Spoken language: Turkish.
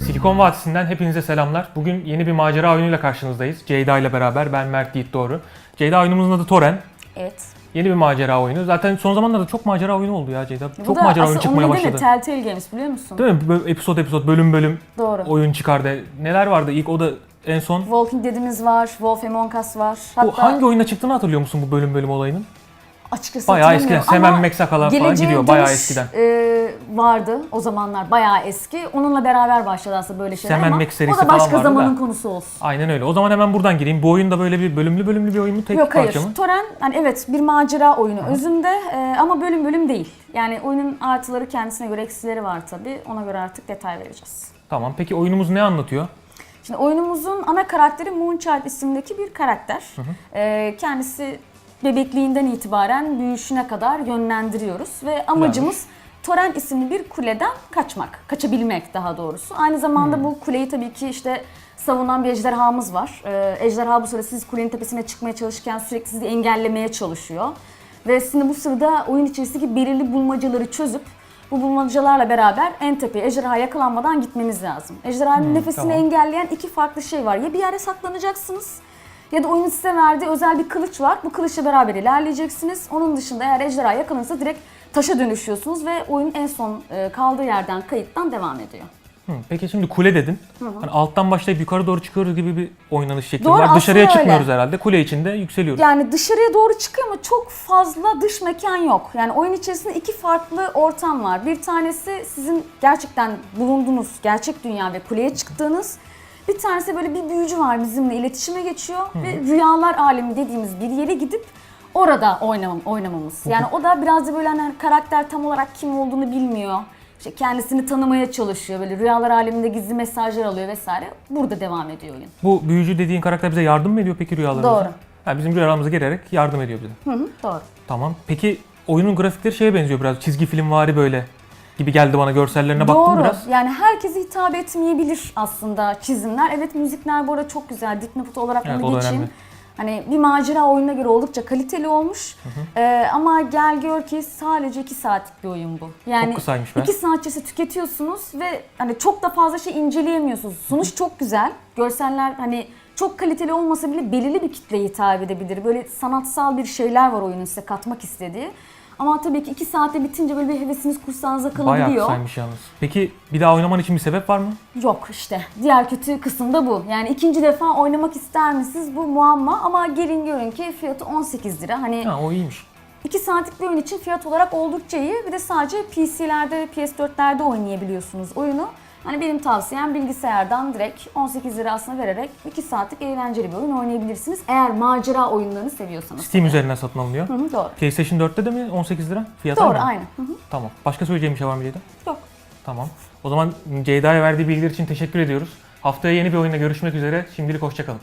Silikon Vadisi'nden hepinize selamlar. Bugün yeni bir macera oyunuyla karşınızdayız. Ceyda ile beraber ben Mert Yiğit Doğru. Ceyda oyunumuzun adı Toren. Evet. Yeni bir macera oyunu. Zaten son zamanlarda çok macera oyunu oldu ya Ceyda. Bu çok da macera oyunu çıkmaya onun nedeni başladı. Telltale Games biliyor musun? Değil mi? Böyle episod episod, bölüm bölüm Doğru. oyun çıkardı. Neler vardı? İlk o da en son. Walking Dead'imiz var, Wolf Among Us var. Hatta Bu hangi oyuna çıktığını hatırlıyor musun bu bölüm bölüm olayının? Açıkçası Bayağı eskiden. Semen Meksakalar falan gidiyor. Bayağı eskiden. e, vardı o zamanlar bayağı eski. Onunla beraber başladı aslında böyle şeyler Semen ama Max serisi o da başka zamanın da. konusu olsun. Aynen öyle. O zaman hemen buradan gireyim. Bu oyun da böyle bir bölümlü bölümlü bir oyun mu? Tek Yok hayır. mı? Toren yani evet bir macera oyunu özünde e, ama bölüm bölüm değil. Yani oyunun artıları kendisine göre eksileri var tabii. Ona göre artık detay vereceğiz. Tamam. Peki oyunumuz ne anlatıyor? Şimdi oyunumuzun ana karakteri Moonchild isimdeki bir karakter. Ee, kendisi bebekliğinden itibaren büyüşüne kadar yönlendiriyoruz ve amacımız Toren isimli bir kuleden kaçmak, kaçabilmek daha doğrusu. Aynı zamanda bu kuleyi tabii ki işte savunan bir ejderhamız var. Ee, ejderha bu sırada siz kulenin tepesine çıkmaya çalışırken sürekli sizi engellemeye çalışıyor. Ve sizin bu sırada oyun içerisindeki belirli bulmacaları çözüp bu bulmacalarla beraber en tepeye ejderha yakalanmadan gitmeniz lazım. Ejderhanın nefesini tamam. engelleyen iki farklı şey var. Ya bir yere saklanacaksınız ya da oyunun size verdiği özel bir kılıç var. Bu kılıçla beraber ilerleyeceksiniz. Onun dışında eğer ejderha yakalanırsa direkt taşa dönüşüyorsunuz ve oyun en son e, kaldığı yerden kayıttan devam ediyor. Hı, peki şimdi kule dedin. Hani alttan başlayıp yukarı doğru çıkıyoruz gibi bir oynanış şekli Doğru, var. Dışarıya aslında çıkmıyoruz herhalde. Kule içinde yükseliyoruz. Yani dışarıya doğru çıkıyor ama çok fazla dış mekan yok. Yani oyun içerisinde iki farklı ortam var. Bir tanesi sizin gerçekten bulunduğunuz gerçek dünya ve kuleye çıktığınız. Bir tanesi böyle bir büyücü var bizimle iletişime geçiyor ve rüyalar alemi dediğimiz bir yere gidip orada oynamam, oynamamız. Yani o da biraz da böyle hani karakter tam olarak kim olduğunu bilmiyor. İşte kendisini tanımaya çalışıyor. Böyle rüyalar aleminde gizli mesajlar alıyor vesaire. Burada devam ediyor oyun. Bu büyücü dediğin karakter bize yardım mı ediyor peki rüyalarımıza? Doğru. Ha, bizim rüyalarımıza gelerek yardım ediyor bize. Hı hı, doğru. Tamam. Peki oyunun grafikleri şeye benziyor biraz. Çizgi film vari böyle gibi geldi bana görsellerine baktım Doğru. biraz. Yani herkese hitap etmeyebilir aslında çizimler. Evet müzikler bu arada çok güzel. Dipnot olarak Evet, da geçeyim. Hani bir macera oyununa göre oldukça kaliteli olmuş. Ee, ama gel gör ki sadece 2 saatlik bir oyun bu. Yani Çok kısaymış be. 2 saat içerisinde tüketiyorsunuz ve hani çok da fazla şey inceleyemiyorsunuz. Sonuç çok güzel. Görseller hani çok kaliteli olmasa bile belirli bir kitleye hitap edebilir. Böyle sanatsal bir şeyler var oyunun size katmak istediği. Ama tabii ki 2 saatte bitince böyle bir hevesiniz kursağınıza Bayağı kalabiliyor. kısaymış yalnız. Peki bir daha oynaman için bir sebep var mı? Yok işte. Diğer kötü kısım da bu. Yani ikinci defa oynamak ister misiniz? Bu muamma ama gelin görün ki fiyatı 18 lira. Hani Ha o iyiymiş. 2 saatlik bir oyun için fiyat olarak oldukça iyi. Bir de sadece PC'lerde ve PS4'lerde oynayabiliyorsunuz oyunu. Hani benim tavsiyem bilgisayardan direkt 18 lira aslında vererek 2 saatlik eğlenceli bir oyun oynayabilirsiniz. Eğer macera oyunlarını seviyorsanız. Steam üzerinden satın alınıyor. Hı hı, doğru. PlayStation 4'te de mi 18 lira? Fiyatı Doğru aynı. Hı hı. Tamam. Başka söyleyeceğim bir şey var mı Ceyda? Yok. Tamam. O zaman Ceyda'ya verdiği bilgiler için teşekkür ediyoruz. Haftaya yeni bir oyunda görüşmek üzere. Şimdilik hoşçakalın.